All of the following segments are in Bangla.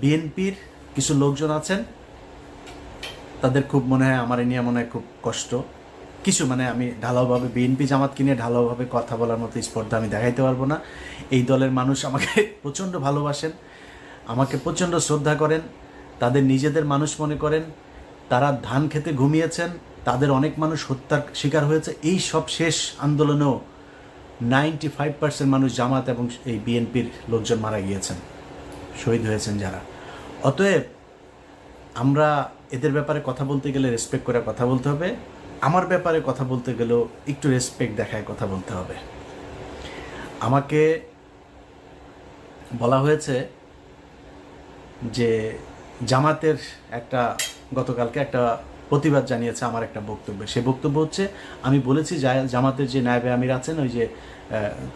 বিএনপির কিছু লোকজন আছেন, তাদের খুব মনে হয় আমার নিয়ে মনে হয় খুব কষ্ট। কিছু মানে আমি ঢালাওভাবে বিএনপি জামাতকে নিয়ে ঢালাওভাবে কথা বলার মতো স্পর্ধা আমি দেখাইতে পারব না। এই দলের মানুষ আমাকে প্রচণ্ড ভালোবাসেন, আমাকে প্রচণ্ড শ্রদ্ধা করেন, তাদের নিজেদের মানুষ মনে করেন, তারা ধান খেতে ঘুমিয়েছেন, তাদের অনেক মানুষ হত্যার শিকার হয়েছে। এই সব শেষ আন্দোলনেও নাইনটি ফাইভ পার্সেন্ট মানুষ জামাত এবং এই বিএনপির লোকজন মারা গিয়েছেন। শহীদ হয়েছেন যারা। অতএব আমরা এদের ব্যাপারে কথা বলতে গেলে রেসপেক্ট করে কথা বলতে হবে। আমার ব্যাপারে কথা বলতে গেলেও একটু রেসপেক্ট দেখায় কথা বলতে হবে। আমাকে বলা হয়েছে যে জামাতের একটা গতকালকে একটা প্রতিবাদ জানিয়েছে আমার একটা বক্তব্যে। সে বক্তব্য হচ্ছে, আমি বলেছি জামাতের যে নায়বে আমির আছেন, ওই যে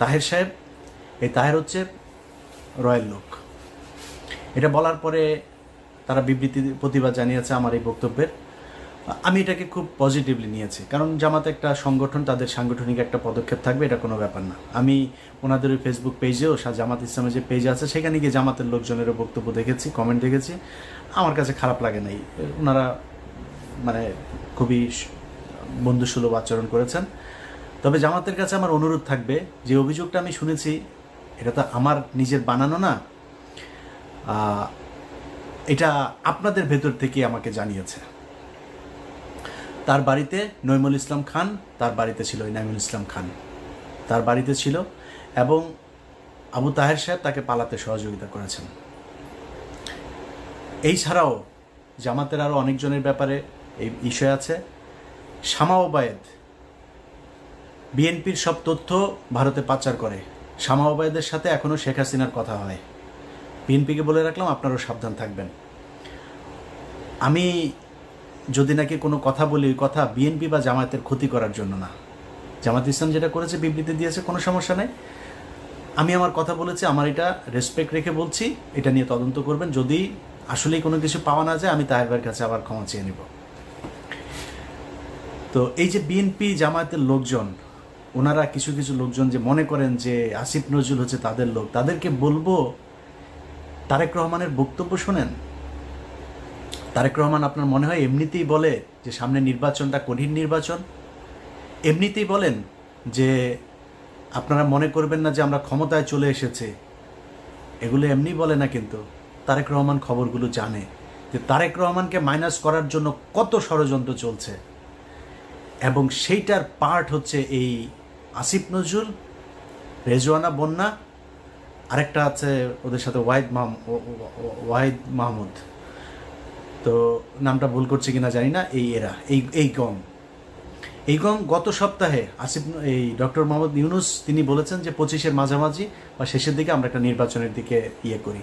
তাহের সাহেব, এই তাহের হচ্ছে রয়্যাল লোক। এটা বলার পরে তারা বিবৃতি, প্রতিবাদ জানিয়েছে আমার এই বক্তব্যের। আমি এটাকে খুব পজিটিভলি নিয়েছি। কারণ জামাত একটা সংগঠন, তাদের সাংগঠনিক একটা পদক্ষেপ থাকবে, এটা কোনো ব্যাপার না। আমি ওনাদের ওই ফেসবুক পেজেও জামাত ইসলামের যে পেজ আছে, সেখানে গিয়ে জামাতের লোকজনেরও বক্তব্য দেখেছি কমেন্ট দেখেছি। আমার কাছে খারাপ লাগে নাই। ওনারা মানে খুবই বন্ধুসুলভ আচরণ করেছেন। তবে জামাতের কাছে আমার অনুরোধ থাকবে, যে অভিযোগটা আমি শুনেছি, এটা তো আমার নিজের বানানো না এটা আপনাদের ভেতর থেকে আমাকে জানিয়েছে। তার বাড়িতে নৈমুল ইসলাম খান, তার বাড়িতে ছিল ইনামুল ইসলাম খান। তার বাড়িতে ছিল এবং আবু তাহের সাহেব তাকে পালাতে সহযোগিতা করেছেন। এই ছাড়াও জামাতের আরও অনেকজনের ব্যাপারে এই বিষয় আছে। শামা ওবায়েদ, বিএনপির সব তথ্য ভারতে পাচার করে। শামা ওবায়েদের সাথে এখনও শেখ হাসিনার কথা হয়। বিএনপিকে বলে রাখলাম, আপনারাও সাবধান থাকবেন। আমি যদি নাকি কোনো কথা বলি, ওই কথা বিএনপি বা জামায়াতের ক্ষতি করার জন্য না। জামাত ইসলাম যেটা করেছে, বিবৃতি দিয়েছে, কোনো সমস্যা নেই। আমি আমার কথা বলেছি, আমার এটা রেসপেক্ট রেখে বলছি, এটা নিয়ে তদন্ত করবেন। যদি আসলেই কোনো কিছু পাওয়া না যায়, আমি ভাইয়ের কাছে আবার ক্ষমা চেয়ে নেব। তো এই যে বিএনপি জামায়াতের লোকজন, ওনারা কিছু কিছু লোকজন যে মনে করেন যে আসিফ নজরুল হচ্ছে তাদের লোক, তাদেরকে বলব তারেক রহমানের বক্তব্য শোনেন? তারেক রহমান আপনার মনে হয় এমনিতেই বলে যে সামনে নির্বাচনটা কঠিন নির্বাচন? এমনিতেই বলেন যে আপনারা মনে করবেন না যে আমরা ক্ষমতায় চলে এসেছে। এগুলো এমনি বলে না কিন্তু। তারেক রহমান খবরগুলো জানে যে তারেক রহমানকে মাইনাস করার জন্য কত ষড়যন্ত্র চলছে। এবং সেইটার পার্ট হচ্ছে এই আসিফ নজরুল, রেজওয়ানা বন্যা আরেকটা আছে ওদের সাথে ওয়াহিদ ও- ওয়াহিদ মাহমুদ। তো নামটা ভুল করছে কিনা জানি না, এই এরা, এই এই গং এই গং গত সপ্তাহে আসিফ এই ডক্টর মোহাম্মদ ইউনুস, তিনি বলেছেন যে পঁচিশের মাঝামাঝি বা শেষের দিকে আমরা একটা নির্বাচনের দিকে ইয়ে করি।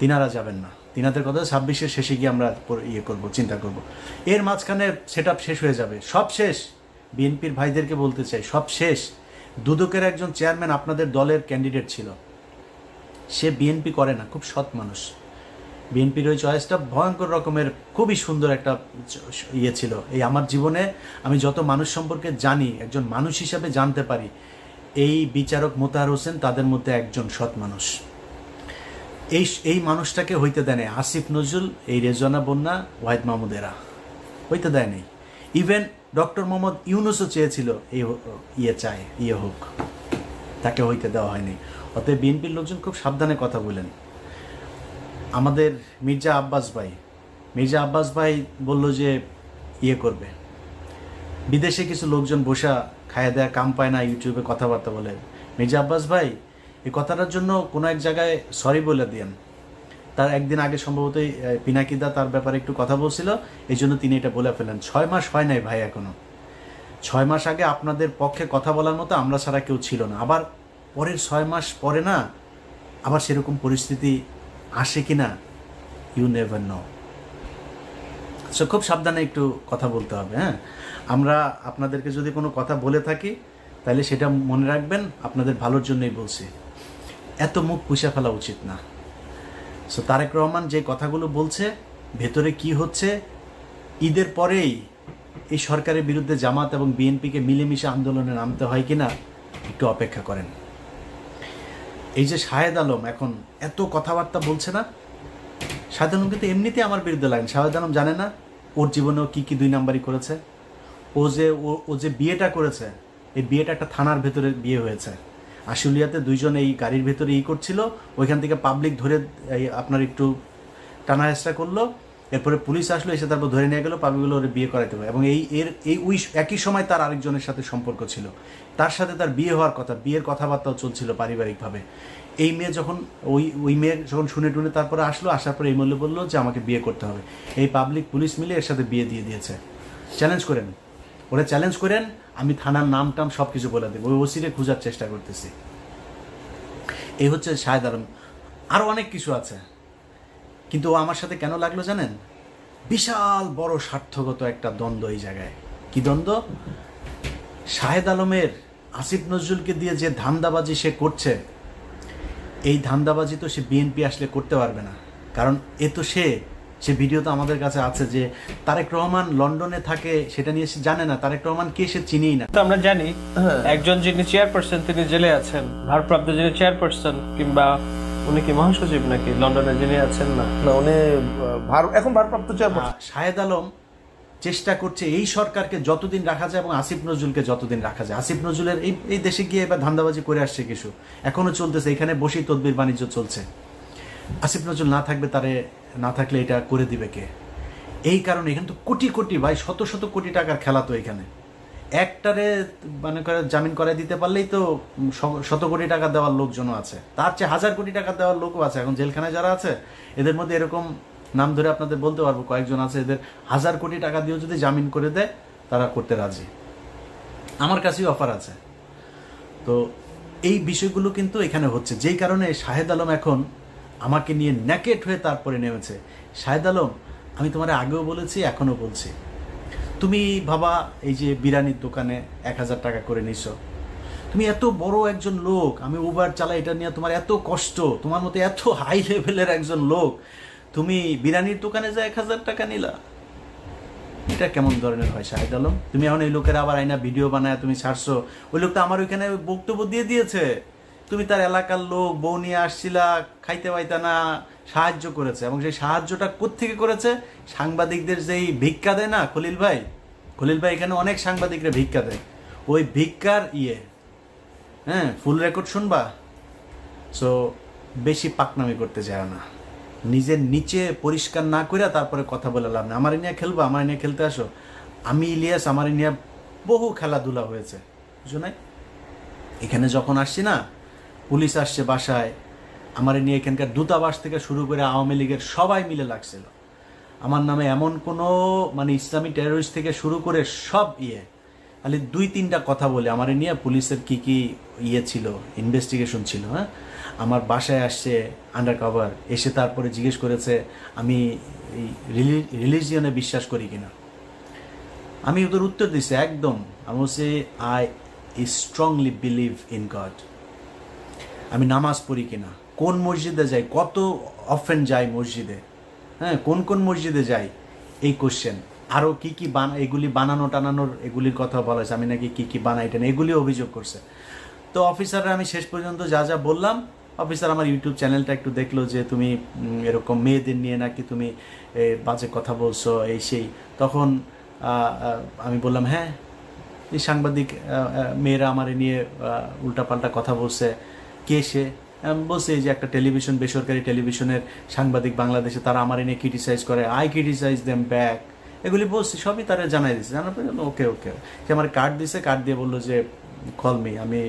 তিনারা যাবেন না। তিনাদের কথা ছাব্বিশের শেষে গিয়ে আমরা ইয়ে করব, চিন্তা করব। এর মাঝখানে সেট শেষ হয়ে যাবে। সব শেষ। বিএনপির ভাইদেরকে বলতে চাই, সব শেষ। দুদকের একজন চেয়ারম্যান আপনাদের দলের ক্যান্ডিডেট ছিল। সে বিএনপি করে না, খুব সৎ মানুষ। বিএনপির ওই চয়েসটা ভয়ঙ্কর রকমের, খুবই সুন্দর একটা ইয়ে ছিল। এই আমার জীবনে আমি যত মানুষ সম্পর্কে জানি, একজন মানুষ হিসাবে জানতে পারি, এই বিচারক মোতাহার হোসেন তাদের মধ্যে একজন সৎ মানুষ। এই এই মানুষটাকে হইতে দেয় নাই আসিফ নজরুল, এই রেজওয়ানা বন্যা, ওয়াহিদ মাহমুদেরা। হইতে দেয় নাই। ইভেন ডক্টর মোহাম্মদ ইউনুসও চেয়েছিল এই ইয়ে চায় ইয়ে হোক। তাকে হইতে দেওয়া হয়নি। অতএব বিএনপির লোকজন খুব সাবধানে কথা বলেন। আমাদের মির্জা আব্বাস ভাই, মির্জা আব্বাস ভাই বলল যে ইয়ে করবে। বিদেশে কিছু লোকজন বসা খায়া দেয়া কাম পায় না, ইউটিউবে কথাবার্তা বলে। মির্জা আব্বাস ভাই, এই কথাটার জন্য কোনো এক জায়গায় সরি বলে দিয়েন তার একদিন আগে সম্ভবত পিনাকিদা তার ব্যাপারে একটু কথা বলছিল, এই জন্য তিনি এটা বলে ফেলেন। ছয় মাস হয় নাই ভাই এখনও। ছয় মাস আগে আপনাদের পক্ষে কথা বলার মতো আমরা ছাড়া কেউ ছিল না। আবার পরের ছয় মাস পরে না, আবার সেরকম পরিস্থিতি আসে কি না ইউ নেভার নো সো খুব সাবধানে একটু কথা বলতে হবে হ্যাঁ? আমরা আপনাদেরকে যদি কোনো কথা বলে থাকি, তাহলে সেটা মনে রাখবেন, আপনাদের ভালোর জন্যই বলছি। এত মুখ পুষে ফেলা উচিত না। সো তারেক রহমান যে কথাগুলো বলছে, ভেতরে কি হচ্ছে, ঈদের পরেই এই সরকারের বিরুদ্ধে জামাত এবং বিএনপিকে মিলেমিশে আন্দোলনে নামতে হয় কিনা, একটু অপেক্ষা করেন। এই যে শাহেদ আলম এখন এত কথাবার্তা বলছে না? শাহেদ আলম কিন্তু এমনিতে আমার বিরুদ্ধে লাগেন শাহেদ আলম জানে না ওর জীবনেও কী কী দুই নাম্বারই করেছে। ও যে, ও- যে বিয়েটা করেছে, এই বিয়েটা একটা থানার ভেতরে বিয়ে হয়েছে। আশুলিয়াতে দুইজন এই গাড়ির ভেতরে ই করছিল, ওইখান থেকে পাবলিক ধরে আপনার একটু টানা হেসরা করল। এরপরে পুলিশ আসলো, এসে তারপর ধরে নিয়ে গেলো পাবলিকগুলো ওর বিয়ে করাইতে হবে। এবং এই, এর, এই ওই একই সময় তার আরেকজনের সাথে সম্পর্ক ছিল। তার সাথে তার বিয়ে হওয়ার কথা, বিয়ের কথাবার্তাও চলছিল পারিবারিকভাবে। এই মেয়ে যখন, ওই ওই মেয়ে যখন শুনে টুনে তারপরে আসলো, আসার পরে এই মূল্য বলল যে আমাকে বিয়ে করতে হবে। এই পাবলিক পুলিশ মিলে এর সাথে বিয়ে দিয়ে দিয়েছে। চ্যালেঞ্জ করেন। ওরা চ্যালেঞ্জ করেন, আমি থানার নাম টাম সব কিছু বলে দেবো। ওই ওসিরে খোঁজার চেষ্টা করতেছি। এই হচ্ছে শাহেদ আরও অনেক কিছু আছে। কিন্তু ও আমার সাথে কেন লাগল জানেন? বিশাল বড় স্বার্থগত একটা দ্বন্দ্ব এই জায়গায়। কি দ্বন্দ্ব? শাহেদ আলমের আসিফ নজরুলকে দিয়ে যে ধান্দাবাজি সে করছে এই ধান্দাবাজি তো সে বিএনপি আসলে করতে পারবে না। কারণ এ তো সে সে ভিডিও তো আমাদের কাছে আছে যে তারেক রহমান লন্ডনে থাকে সেটা নিয়ে সে জানে না। তারেক রহমান কে সে চিনিই না। আমরা জানি একজন যিনি চেয়ারপারসন তিনি জেলে আছেন ভারপ্রাপ্ত যিনি চেয়ারপারসন কিংবা উনি কি মহাসচিব নাকি? লন্ডনে যিনি আছেন না। না উনি এখন ভারপ্রাপ্ত চেয়ারপারসন শাহেদ আলম চেষ্টা করছে এই সরকারকে যতদিন রাখা যায় এবং আসিফ নজরুলকে যতদিন রাখা যায়। আসিফ নজরুলের এই এই দেশে গিয়ে এবার ধান্দাবাজি করে আসছে কিছু। এখনও চলতেছে এখানে বসেই তদবির বাণিজ্য চলছে। আসিফ নজরুল না থাকবে তারে না থাকলে এটা করে দিবে কে? এই কারণে এখানে তো কোটি কোটি ভাই শত শত কোটি টাকার খেলা তো এখানে। একটারে মানে জামিন করে দিতে পারলেই তো শত কোটি টাকা দেওয়ার লোকজনও আছে। তার চেয়ে হাজার কোটি টাকা দেওয়ার লোকও আছে। এখন জেলখানায় যারা আছে, এদের মধ্যে এরকম নাম ধরে আপনাদের বলতে পারব, কয়েকজন আছে, এদের হাজার কোটি টাকা দিয়েও যদি জামিন করে দেয়, তারা করতে রাজি। আমার কাছেই অফার আছে। তো এই বিষয়গুলো কিন্তু এখানে হচ্ছে। যেই কারণে শাহেদ আলম এখন আমাকে নিয়ে ন্যাকেট হয়ে তারপরে নেমেছে। শাহেদ আলম, আমি তোমার আগেও বলেছি, এখনও বলছি। তুমি ভাবা, এই যে বিরিয়ানির দোকানে এক হাজার টাকা করে নিছো। তুমি এত বড় একজন লোক, আমি উবার চালাই, এটা নিয়ে তোমার এত কষ্ট, তোমার মতো এত হাই লেভেলের একজন লোক। তুমি বিরিয়ানির দোকানে যা এক হাজার টাকা নিলা? এটা কেমন ধরনের হয়, শাহেদ আলম? তুমি এখন এই লোকের আবার আইনা ভিডিও বানায় তুমি ছাড়ছো। ওই লোকটা আমার ওইখানে বক্তব্য দিয়ে দিয়েছে। তুমি তার এলাকার লোক, বউ নিয়ে আসছিলা, খাইতে পাইতা না, সাহায্য করেছে। এবং সেই সাহায্যটা কোত্থেকে করেছে? সাংবাদিকদের যেই ভিক্ষা দেয় না, খলিল ভাই? খলিল ভাই এখানে অনেক সাংবাদিকরা ভিক্ষা দেয়। ওই ভিক্ষার ইয়ে হ্যাঁ ফুল রেকর্ড শুনবা? সো বেশি পাকনামি করতে যায় না। নিজের নিচে পরিষ্কার না করে তারপরে কথা বলে লাভ না আমার নিয়ে খেলবা, আমার নিয়ে খেলতে আসো। আমি, ইলিয়াস, আমার নিয়ে বহু খেলাধুলা হয়েছে। বুঝো নাই? এখানে যখন আসছি না পুলিশ আসছে বাসায়, আমার নিয়ে এখানকার দূতাবাস থেকে শুরু করে আওয়ামী লীগের সবাই মিলে লাগছিল। আমার নামে এমন কোনো মানে ইসলামী টেরোরিস্ট থেকে শুরু করে সব ইয়ে খালি দুই তিনটা কথা বলে, আমার নিয়ে পুলিশের কি কি ইয়ে ছিল ইনভেস্টিগেশন ছিল হ্যাঁ? আমার বাসায় আসছে আন্ডার কভার এসে তারপরে জিজ্ঞেস করেছে, আমি রিলিজিয়নে বিশ্বাস করি কিনা? আমি ওদের উত্তর দিছি, একদম, আমি বলছি I strongly believe in God আমি নামাজ পড়ি কিনা? কোন মসজিদে যাই? কত অফেন যাই মসজিদে? হ্যাঁ কোন কোন মসজিদে যাই? এই কোশ্চেন আরও কি কি বানা, এগুলি বানানো টানানোর এগুলির কথা বলা আমি নাকি কি কি বানাই টেন এগুলি অভিযোগ করছে। তো অফিসাররা আমি শেষ পর্যন্ত যা যা বললাম অফিসার আমার ইউটিউব চ্যানেলটা একটু দেখল যে তুমি এরকম মেয়েদের নিয়ে নাকি তুমি বাজে কথা বলছো, এই সেই। তখন আমি বললাম হ্যাঁ এই সাংবাদিক মেয়েরা আমার নিয়ে উল্টাপাল্টা কথা বলছে। কে সে? বলছি যে একটা টেলিভিশন, বেসরকারি টেলিভিশনের সাংবাদিক বাংলাদেশে তারা আমার এনে ক্রিটিসাইজ করে। আই ক্রিটিসাইজ দেম ব্যাক এগুলি বলছি, সবই তারা জানাই দিচ্ছে জানার পরে ওকে ওকে সে আমার কার্ড দিছে কার্ড দিয়ে বলল যে কল মি আমি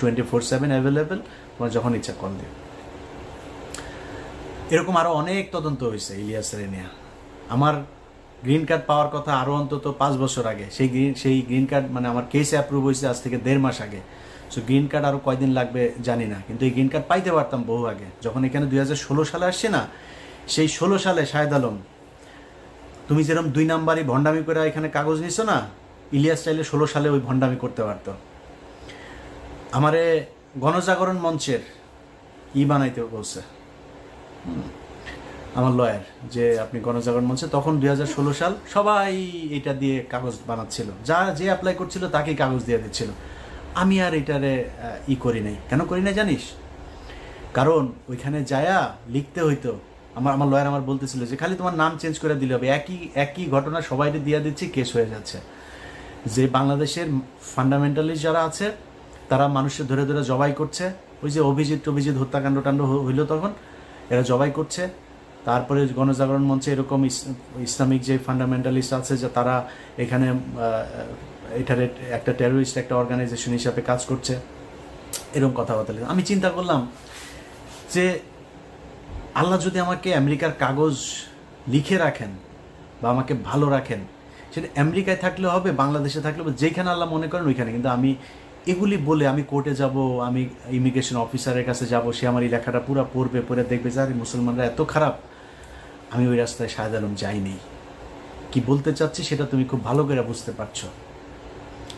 টোয়েন্টি ফোর সেভেন অ্যাভেলেবেল তোমার যখন ইচ্ছা কল দিও। এরকম আরও অনেক তদন্ত হয়েছে ইলিয়াসের নিয়ে আমার গ্রিন কার্ড পাওয়ার কথা আরও অন্তত পাঁচ বছর আগে। সেই গ্রিন সেই গ্রিন কার্ড মানে আমার কেসে অ্যাপ্রুভ হয়েছে আজ থেকে দেড় মাস আগে। সো গ্রিন কার্ড আরও কয়দিন লাগবে জানি না, কিন্তু এই গ্রিন কার্ড পাইতে পারতাম বহু আগে। যখন এখানে দুই হাজার ষোলো সালে আসছে না, সেই ষোলো সালে শাহেদ আলম, তুমি যেরকম দুই নাম্বারই ভণ্ডামি করে এখানে কাগজ নিছো না, ইলিয়াস চাইলে ষোলো সালে ওই ভণ্ডামি করতে পারতো। আমারে গণজাগরণ মঞ্চের ই বানাইতে বলছে। আমার লয়ার, যে আপনি গণজাগরণ মঞ্চে, তখন দুই হাজার ষোলো সাল সবাই এটা দিয়ে কাগজ বানাচ্ছিল। যা, যে অ্যাপ্লাই করছিল তাকেই কাগজ দিয়ে দিচ্ছিল। আমি আর এটারে ই করি নাই। কেন করি নাই জানিস? কারণ ওইখানে যায়া লিখতে হইতো। আমার আমার লয়ার আমার বলতেছিল যে, খালি তোমার নাম চেঞ্জ করে দিলে হবে। একই একই ঘটনা সবাইকে দিয়ে দিচ্ছে কেস হয়ে যাচ্ছে। যে বাংলাদেশের ফান্ডামেন্টালিস্ট যারা আছে, তারা মানুষের ধরে ধরে জবাই করছে। ওই যে অভিজিৎ অভিজিৎ হত্যাকাণ্ড টাণ্ড হইল তখন, এরা জবাই করছে। তারপরে গণজাগরণ মঞ্চে এরকম ইস- ইসলামিক যে ফান্ডামেন্টালিস্ট আছে, যে তারা এখানে এটার একটা টেরোরিস্ট একটা অর্গানাইজেশন হিসাবে কাজ করছে। এরকম কথাবার্তা। আমি চিন্তা করলাম যে আল্লাহ যদি আমাকে আমেরিকার কাগজ লিখে রাখেন বা আমাকে ভালো রাখেন, সেটা আমেরিকায় থাকলে হবে, বাংলাদেশে থাকলে হবে, যেখানে আল্লাহ মনে করেন ওইখানে। কিন্তু আমি এগুলি বলে আমি কোর্টে যাব, আমি ইমিগ্রেশন অফিসারের কাছে যাব, সে আমার এই লেখাটা পুরো পড়বে, পড়ে দেখবে যে, আরে, মুসলমানরা এত খারাপ। আমি ওই রাস্তায় শাহেদ আলম যাইনি। কি বলতে চাচ্ছি সেটা তুমি খুব ভালো করে বুঝতে পারছ।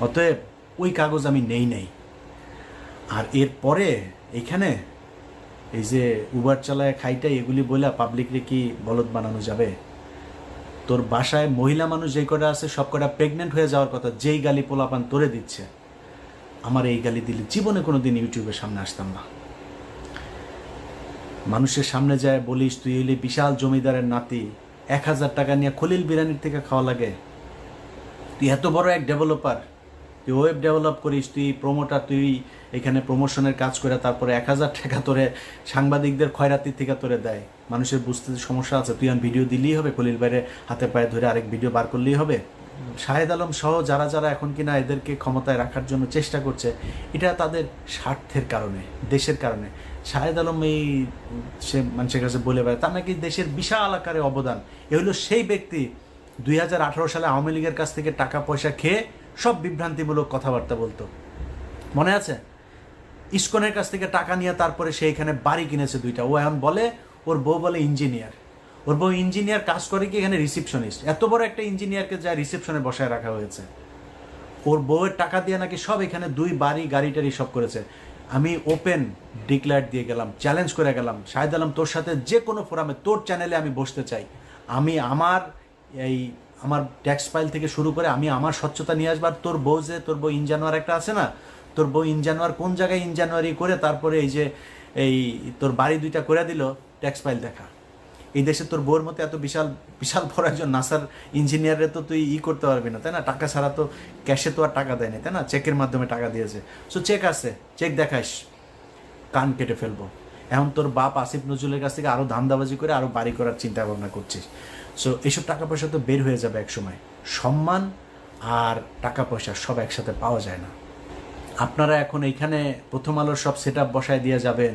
অতএব ওই কাগজ আমি নেই নেই। আর এরপরে এখানে এই যে উবার চালায় খাইটাই এগুলি বলে পাবলিকরে কি বলদ বানানো যাবে? তোর বাসায় মহিলা মানুষ যেই কটা আছে, সব কটা প্রেগনেন্ট হয়ে যাওয়ার কথা, যেই গালি পোলাপান তোরে দিচ্ছে, আমার এই গালি দিলে জীবনে কোনো দিন ইউটিউবের সামনে আসতাম না। মানুষের সামনে যায়, বলিস, তুই এলি বিশাল জমিদারের নাতি, এক হাজার টাকা নিয়ে খলিল বিরিয়ানির থেকে খাওয়া লাগে। তুই এত বড় এক ডেভেলপার তুই ওয়েব ডেভেলপ করিস, তুই প্রমোটার তুই এখানে প্রমোশনের কাজ করে তারপরে এক হাজার টাকা তোরে সাংবাদিকদের খয়রাতির থেকে তোরে দেয়। মানুষের বুঝতে সমস্যা আছে, তুই আর ভিডিও দিলেই হবে খলিল বাইরে হাতে পায়ে ধরে আরেক ভিডিও বার করলেই হবে। শাহেদ আলম সহ যারা যারা এখন কিনা এদেরকে ক্ষমতায় রাখার জন্য চেষ্টা করছে, এটা তাদের স্বার্থের কারণে, দেশের কারণে। শাহেদ আলম এই সে মানুষের কাছে বলে বেড়ায়, তার নাকি দেশের বিশাল আকারে অবদান। এ হলো সেই ব্যক্তি দুই হাজার আঠেরো সালে আওয়ামী লীগের কাছ থেকে টাকা পয়সা খেয়ে সব বিভ্রান্তিমূলক কথাবার্তা বলতো। মনে আছে? ইস্কনের কাছ থেকে টাকা নিয়ে তারপরে সে এখানে বাড়ি কিনেছে দুইটা। ও এখন বলে, ওর বউ বলে ইঞ্জিনিয়ার। ওর বউ ইঞ্জিনিয়ার কাজ করে কি এখানে রিসিপশনিস্ট? এত বড় একটা ইঞ্জিনিয়ারকে যা রিসেপশনে বসায় রাখা হয়েছে। ওর বউয়ের টাকা দিয়ে নাকি সব এখানে দুই বাড়ি গাড়ি টাড়ি সব করেছে। আমি ওপেন ডিক্লেয়ার দিয়ে গেলাম চ্যালেঞ্জ করে গেলাম, শাহেদ আলম তোর সাথে যে কোনো ফোরামে তোর চ্যানেলে আমি বসতে চাই। আমি আমার এই আমার ট্যাক্স ফাইল থেকে শুরু করে আমি আমার স্বচ্ছতা নিয়ে আসবার তোর বউ যে, তোর বউ ইনজানুয়ার একটা আছে না, তোর বউ ইনজানুয়ার কোন জায়গায় ইনজানুয়ারি করে তারপরে এই যে, এই তোর বাড়ি দুইটা করে দিল ট্যাক্স ফাইল দেখা। এই দেশে তোর বউর মতো এত বিশাল বিশাল বড় একজন নাসার ইঞ্জিনিয়ারে তো তুই ই করতে পারবি না, তাই না? টাকা ছাড়া তো ক্যাশে তো আর টাকা দেয়নি, তাই না? চেকের মাধ্যমে টাকা দিয়েছে। সো চেক আছে চেক দেখাইস, কান কেটে ফেলব। এখন তোর বাপ আসিফ নজরুলের কাছ থেকে আরও ধান্দাবাজি করে আরও বাড়ি করার চিন্তা ভাবনা করছিস। সো এইসব টাকা পয়সা তো বের হয়ে যাবে এক সময় সম্মান আর টাকা পয়সা সব একসাথে পাওয়া যায় না। আপনারা এখন এইখানে প্রথম আলোর সব সেট আপ বসায় দিয়ে যাবেন।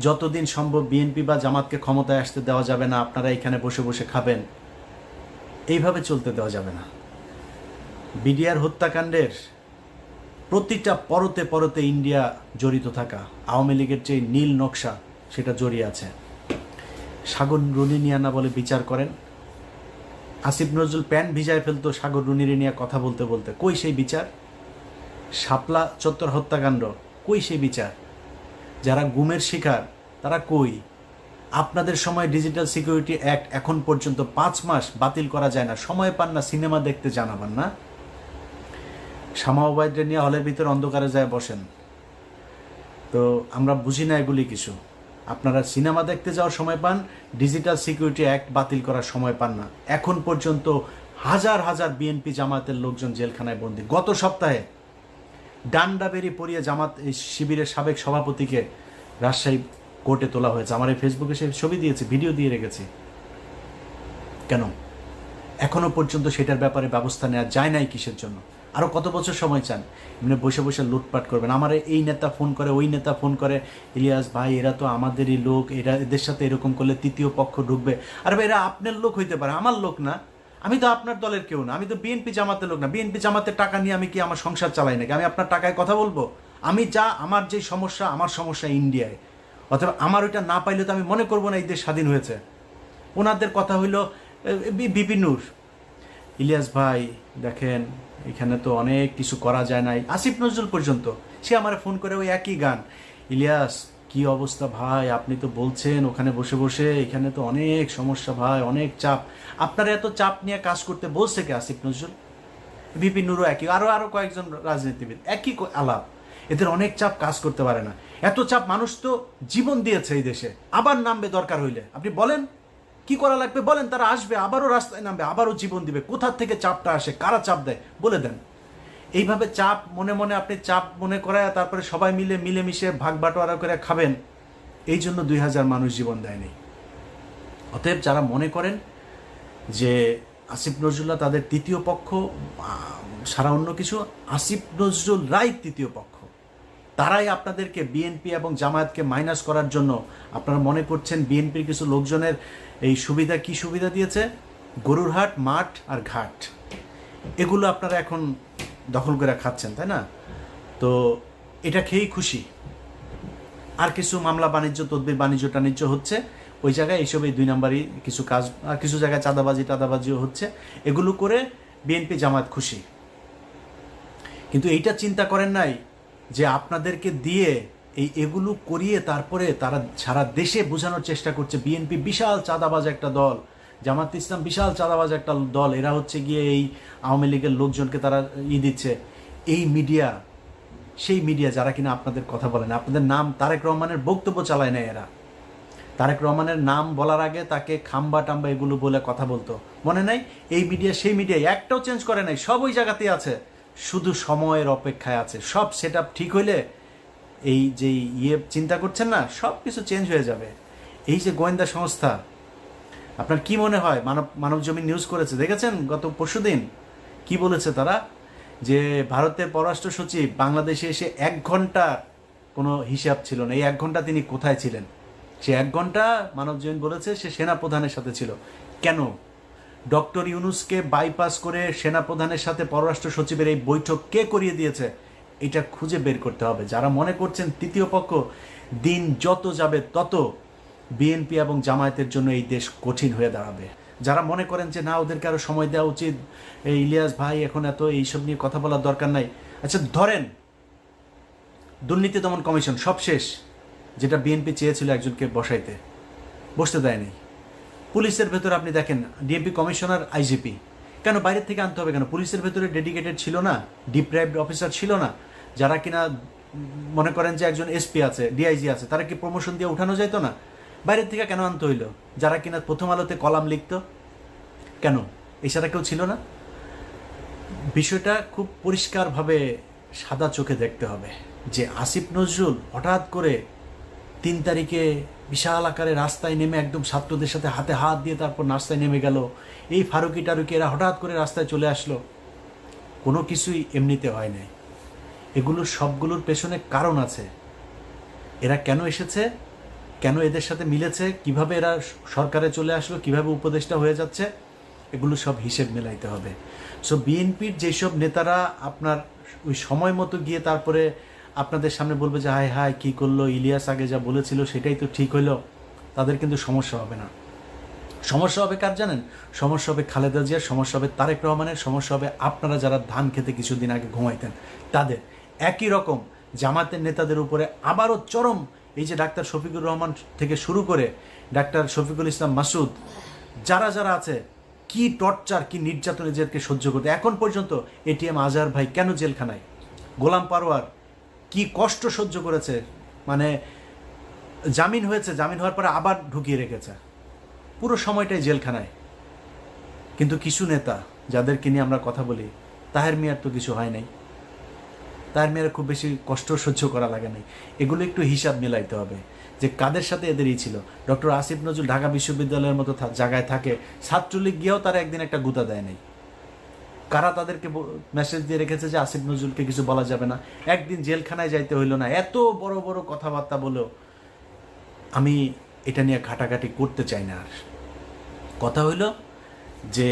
যতদিন সম্ভব বিএনপি বা জামাতকে ক্ষমতায় আসতে দেওয়া যাবে না, আপনারা এখানে বসে বসে খাবেন। এইভাবে চলতে দেওয়া যাবে না। বিডিআর হত্যাকাণ্ডের প্রতিটা পরতে পরতে ইন্ডিয়া জড়িত থাকা, আওয়ামী লীগের যে নীল নকশা সেটা জড়িয়ে আছে। সাগর রুনি নিয়ানা বলে বিচার করেন। আসিফ নজরুল প্যান ভিজায় ফেলতো সাগর রুনিরে নিয়ে কথা বলতে বলতে। কই সেই বিচার? শাপলা চত্বর হত্যাকাণ্ড, কই সেই বিচার? যারা গুমের শিকার, তারা কই? আপনাদের সময় ডিজিটাল সিকিউরিটি অ্যাক্ট এখন পর্যন্ত পাঁচ মাস বাতিল করা যায় না। সময় পান না, সিনেমা দেখতে জানাবান না। শামা ওবায়দরে নিয়ে হলের ভিতরে অন্ধকারে যায় বসেন। তো আমরা বুঝি না এগুলি কিছু। আপনারা সিনেমা দেখতে যাওয়ার সময় পান, ডিজিটাল সিকিউরিটি অ্যাক্ট বাতিল করার সময় পান না। এখন পর্যন্ত হাজার হাজার বিএনপি জামাতের লোকজন জেলখানায় বন্দী। গত সপ্তাহে ডান্ডা বেরি পরিয়ে জামাত শিবিরের সাবেক সভাপতিকে রাজশাহী কোর্টে তোলা হয়েছে। আমার এই ফেসবুকে সে ছবি দিয়েছে, ভিডিও দিয়ে রেখেছি। কেন? এখনও পর্যন্ত সেটার ব্যাপারে ব্যবস্থা নেওয়া যায় নাই কিসের জন্য? আরও কত বছর সময় চান? এমনি বসে বসে লুটপাট করবেন। আমার এই নেতা ফোন করে, ওই নেতা ফোন করে, ইলিয়াস ভাই, এরা তো আমাদেরই লোক, এরা এদের সাথে এরকম করলে তৃতীয় পক্ষ ঢুকবে। আর ভাই, এরা আপনার লোক হইতে পারে, আমার লোক না। আমি তো আপনার দলের কেউ না, আমি তো বিএনপি জামাতের লোক না। বিএনপি জামাতের টাকা নিয়ে আমি কি আমার সংসার চালাই নাকি? আমি আপনার টাকায় কথা বলব? আমি যা, আমার যে সমস্যা, আমার সমস্যা ইন্ডিয়ায়। অথবা আমার ওইটা না পাইলে তো আমি মনে করব না এই দেশ স্বাধীন হয়েছে। ওনাদের কথা হইল বিপি নূর। ইলিয়াস ভাই, দেখেন এখানে তো অনেক কিছু করা যায় নাই। আসিফ নজরুল পর্যন্ত, সে আমার ফোন করে ওই একই গান। ইলিয়াস, কি অবস্থা ভাই? আপনি তো বলছেন ওখানে বসে বসে এখানে তো অনেক সমস্যা ভাই, অনেক চাপ। আপনারা এত চাপ নিয়ে কাজ করতে বলছে কে আসিফ নজরুল? বিপি নুরও একই আরও আরও কয়েকজন রাজনীতিবিদ, একই আলাপ। এদের অনেক চাপ কাজ করতে পারে না। এত চাপ মানুষ তো জীবন দিয়েছে এই দেশে। আবার নামবে দরকার হইলে। আপনি বলেন কি করা লাগবে বলেন, তারা আসবে, আবারও রাস্তায় নামবে, আবারও জীবন দিবে। কোথা থেকে চাপটা আসে, কারা চাপ দেয়, বলে দেন। এইভাবে চাপ, মনে মনে আপনি চাপ মনে করায়, তারপরে সবাই মিলে মিলেমিশে ভাগ বাটোয়ারা করে খাবেন। এই জন্য দুই হাজার মানুষ জীবন দেয়নি। অতএব যারা মনে করেন যে আসিফ নজরুল্লাহ তাদের তৃতীয় পক্ষ সারা অন্য কিছু, আসিফ নজরুল রাই তৃতীয় পক্ষ। তারাই আপনাদেরকে বিএনপি এবং জামায়াতকে মাইনাস করার জন্য, আপনারা মনে করছেন বিএনপির কিছু লোকজনের এই সুবিধা কি সুবিধা দিয়েছে? গরুর হাট, মাঠ আর ঘাট। এগুলো আপনারা এখন দখল করে খাচ্ছেন, তাই না? তো এটা খেয়েই খুশি। আর কিছু মামলা বাণিজ্য, তদবির বাণিজ্য, টাণিজ্য হচ্ছে। ওই জায়গায় এইসব এই দুই নাম্বারই কিছু কাজ, আর কিছু জায়গায় চাঁদাবাজি, টাদাবাজিও হচ্ছে। এগুলো করে বিএনপি জামাত খুশি। কিন্তু এইটা চিন্তা করেন নাই যে আপনাদেরকে দিয়ে এই এগুলো করিয়ে তারপরে তারা সারা দেশে বোঝানোর চেষ্টা করছে। বিএনপি বিশাল চাঁদাবাজ একটা দল, জামাত ইসলাম বিশাল চাঁদাবাজ একটা দল। এরা হচ্ছে গিয়ে এই আওয়ামী লীগের লোকজনকে তারা ই দিচ্ছে। এই মিডিয়া সেই মিডিয়া যারা কিনা আপনাদের কথা বলেন আপনাদের নাম তারেক রহমানের বক্তব্য চালায় না এরা। তারেক রহমানের নাম বলার আগে তাকে খাম্বা টাম্বা এগুলো বলে কথা বলতো। মনে নাই? এই মিডিয়া সেই মিডিয়া একটাও চেঞ্জ করে নাই সব ওই জায়গাতেই আছে। শুধু সময়ের অপেক্ষায় আছে। সব সেট ঠিক হইলে এই যে ইয়ে চিন্তা করছেন না, সব কিছু চেঞ্জ হয়ে যাবে। এই যে গোয়েন্দা সংস্থা, আপনার কি মনে হয়? মানব মানব জমি নিউজ করেছে, দেখেছেন? গত পরশুদিন কি বলেছে তারা? যে ভারতের পররাষ্ট্র সচিব বাংলাদেশে এসে এক ঘণ্টা কোনো হিসাব ছিল না। এই এক ঘণ্টা তিনি কোথায় ছিলেন? সে এক ঘণ্টা মানব জমিন বলেছে, সে সেনা প্রধানের সাথে ছিল। কেন? ডক্টর ইউনুসকে বাইপাস করে সেনা প্রধানের সাথে পররাষ্ট্র সচিবের এই বৈঠক কে করিয়ে দিয়েছে? এটা খুঁজে বের করতে হবে। যারা মনে করছেন তৃতীয় পক্ষ, দিন যত যাবে তত বিএনপি এবং জামায়াতের জন্য এই দেশ কঠিন হয়ে দাঁড়াবে। যারা মনে করেন যে না, ওদেরকে আরও সময় দেওয়া উচিত এই ইলিয়াস ভাই এখন এত এইসব নিয়ে কথা বলার দরকার নাই। আচ্ছা ধরেন দুর্নীতি দমন কমিশন সব শেষ, যেটা বিএনপি চেয়েছিল একজনকে বসাইতে, বসতে দেয়নি। পুলিশের ভেতর আপনি দেখেন, ডিএমপি কমিশনার, আইজিপি। কেন বাইরের থেকে আনতে হবে কেন? পুলিশের ভেতরে ডেডিকেটেড ছিল না ডিপ্রাইভড অফিসার ছিল না, যারা কিনা মনে করেন যে একজন এসপি আছে ডিআইজি আছে, তারা কি প্রমোশন দিয়ে উঠানো যাইতো না? বাইরের থেকে কেন আনতে হইল? যারা কিনা প্রথম আলোতে কলাম লিখতো? কেন? এছাড়া কেউ ছিল না? বিষয়টা খুব পরিষ্কারভাবে সাদা চোখে দেখতে হবে যে আসিফ নজরুল হঠাৎ করে তিন তারিখে বিশাল আকারে রাস্তায় নেমে একদম ছাত্রদের সাথে হাতে হাত দিয়ে তারপর রাস্তায় নেমে গেল। এই ফারুকি টারুকি এরা হঠাৎ করে রাস্তায় চলে আসলো। কোনো কিছুই এমনিতে হয় নাই। এগুলোর সবগুলোর পেছনে কারণ আছে। এরা কেন এসেছে? কেন এদের সাথে মিলেছে? কীভাবে এরা সরকারে চলে আসলো? কীভাবে উপদেষ্টা হয়ে যাচ্ছে? এগুলো সব হিসেব মেলাইতে হবে। সো বিএনপির যেসব নেতারা আপনার ওই সময় মতো গিয়ে তারপরে আপনাদের সামনে বলবে যে, হায় হায়, কী করল? ইলিয়াস আগে যা বলেছিল সেটাই তো ঠিক হইল তাদের কিন্তু সমস্যা হবে না। সমস্যা হবে কার জানেন? সমস্যা হবে খালেদা জিয়ার, সমস্যা হবে তারেক রহমানের, সমস্যা হবে আপনারা যারা ধান খেতে কিছুদিন আগে ঘুমাইতেন, তাদের। একই রকম জামাতের নেতাদের উপরে আবারও চরম এই যে ডাক্তার শফিকুর রহমান থেকে শুরু করে ডাক্তার শফিকুল ইসলাম মাসুদ, যারা যারা আছে, কি টর্চার, কি নির্যাতন এদেরকে সহ্য করতে। এখন পর্যন্ত এটিএম আজহার ভাই কেন জেলখানায়? গোলাম পারোয়ার কি কষ্ট সহ্য করেছে? মানে জামিন হয়েছে, জামিন হওয়ার পরে আবার ঢুকিয়ে রেখেছে। পুরো সময়টাই জেলখানায়। কিন্তু কিছু নেতা, যাদেরকে নিয়ে আমরা কথা বলি, তাহের মিয়ার তো কিছু হয় নাই। তাহের মিয়ার খুব বেশি কষ্ট সহ্য করা লাগে নাই। এগুলো একটু হিসাব মেলাইতে হবে যে কাদের সাথে এদেরই ছিল। ডক্টর আসিফ নজরুল ঢাকা বিশ্ববিদ্যালয়ের মতো জায়গায় থাকে। ছাত্রলীগ গিয়েও তারা একদিন একটা গুতা দেয় নাই। কারা তাদেরকে মেসেজ দিয়ে রেখেছে যে আসিফ নজরুলকে কিছু বলা যাবে না? একদিন জেলখানায় যাইতে হইল না। এত বড় বড় কথাবার্তা বলেও আমি এটা নিয়ে ঘাটাঘাটি করতে চাই না আর। কথা হইল যে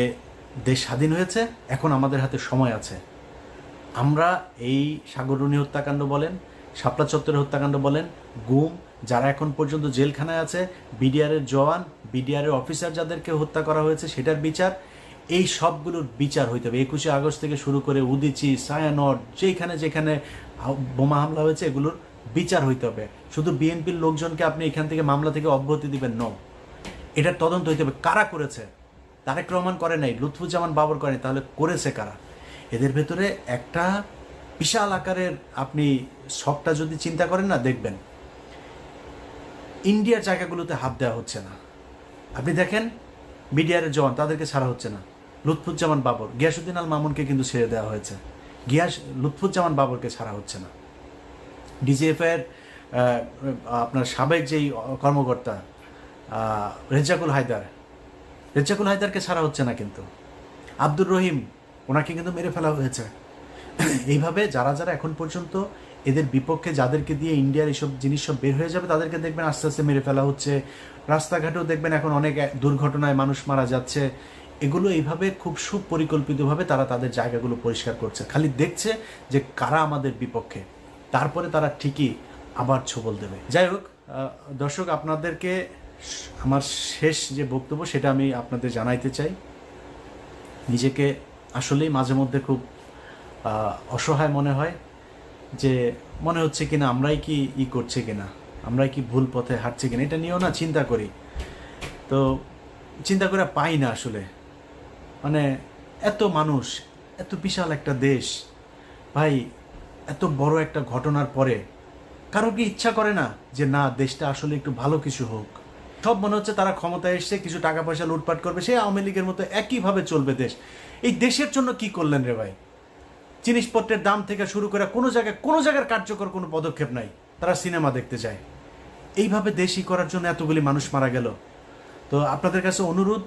দেশ স্বাধীন হয়েছে, এখন আমাদের হাতে সময় আছে। আমরা এই সাগররুণী হত্যাকাণ্ড বলেন, শাপলা চত্বরের হত্যাকাণ্ড বলেন, গুম, যারা এখন পর্যন্ত জেলখানায় আছে, বিডিআরের জওয়ান, বিডিআরের অফিসার যাদেরকে হত্যা করা হয়েছে, সেটার বিচার এই সবগুলোর বিচার হইতে হবে। একুশে আগস্ট থেকে শুরু করে উদিচি সায়ানট যেখানে যেখানে বোমা হামলা হয়েছে, এগুলোর বিচার হইতে হবে। শুধু বিএনপির লোকজনকে আপনি এখান থেকে মামলা থেকে অব্যাহতি দিবেন ন এটার তদন্ত হইতে হবে। কারা করেছে? তারেক রহমান করে নাই, লুৎফুজ্জামান বাবর করেনি তাহলে করেছে কারা? এদের ভেতরে একটা বিশাল আকারের আপনি সবটা যদি চিন্তা করেন না, দেখবেন। ইন্ডিয়ার জায়গাগুলোতে হাত দেওয়া হচ্ছে না। আপনি দেখেন, মিডিয়ার জওয়ান, তাদেরকে ছাড়া হচ্ছে না। লুৎফুজ্জামান বাবর গিয়াসুদ্দিন আল মামুনকে কিন্তু ছেড়ে দেওয়া হয়েছে। গিয়াস লুৎফুজ্জামান বাবরকে ছাড়া হচ্ছে না। ডিজিএফের আপনার সাবেক যেই কর্মকর্তা আহ, রেজ্জাকুল হায়দার রেজ্জাকুল হায়দারকে ছাড়া হচ্ছে না কিন্তু। আব্দুর রহিম ওনাকে কিন্তু মেরে ফেলা হয়েছে। এইভাবে যারা যারা এখন পর্যন্ত এদের বিপক্ষে যাদেরকে দিয়ে ইন্ডিয়ার এইসব জিনিস সব বের হয়ে যাবে তাদেরকে দেখবেন আস্তে আস্তে মেরে ফেলা হচ্ছে। রাস্তাঘাটেও দেখবেন এখন অনেক দুর্ঘটনায় মানুষ মারা যাচ্ছে। এগুলো এইভাবে খুব সুপরিকল্পিতভাবে তারা তাদের জায়গাগুলো পরিষ্কার করছে। খালি দেখছে যে কারা আমাদের বিপক্ষে। তারপরে তারা ঠিকই আবার ছবল দেবে। যাই হোক দর্শক, আপনাদেরকে আমার শেষ যে বক্তব্য সেটা আমি আপনাদের জানাইতে চাই। নিজেকে আসলেই মাঝে মধ্যে খুব অসহায় মনে হয় যে মনে হচ্ছে কিনা আমরাই কি ই করছে কিনা, আমরাই কি ভুল পথে হাঁটছি কিনা, এটা নিয়েও না চিন্তা করি। তো চিন্তা করে পাই না আসলে। মানে এত মানুষ, এত বিশাল একটা দেশ, ভাই, এত বড় একটা ঘটনার পরে কারও কি ইচ্ছা করে না যে না, দেশটা আসলে একটু ভালো কিছু হোক? সব মনে হচ্ছে তারা ক্ষমতায় এসছে কিছু টাকা পয়সা লুটপাট করবে, সে আওয়ামী লীগের মতো একইভাবে চলবে দেশ। এই দেশের জন্য কি করলেন রে ভাই? জিনিসপত্রের দাম থেকে শুরু করে কোনো জায়গায়, কোনো জায়গার কার্যকর কোনো পদক্ষেপ নাই, তারা সিনেমা দেখতে চায় এইভাবে দেশই করার জন্য এতগুলি মানুষ মারা গেল। তো আপনাদের কাছে অনুরোধ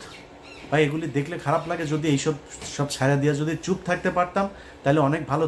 ভাই, এগুলি দেখলে খারাপ লাগে যদি এইসব, সব ছাড়া দিয়ে যদি চুপ থাকতে পারতাম, তাহলে অনেক ভালো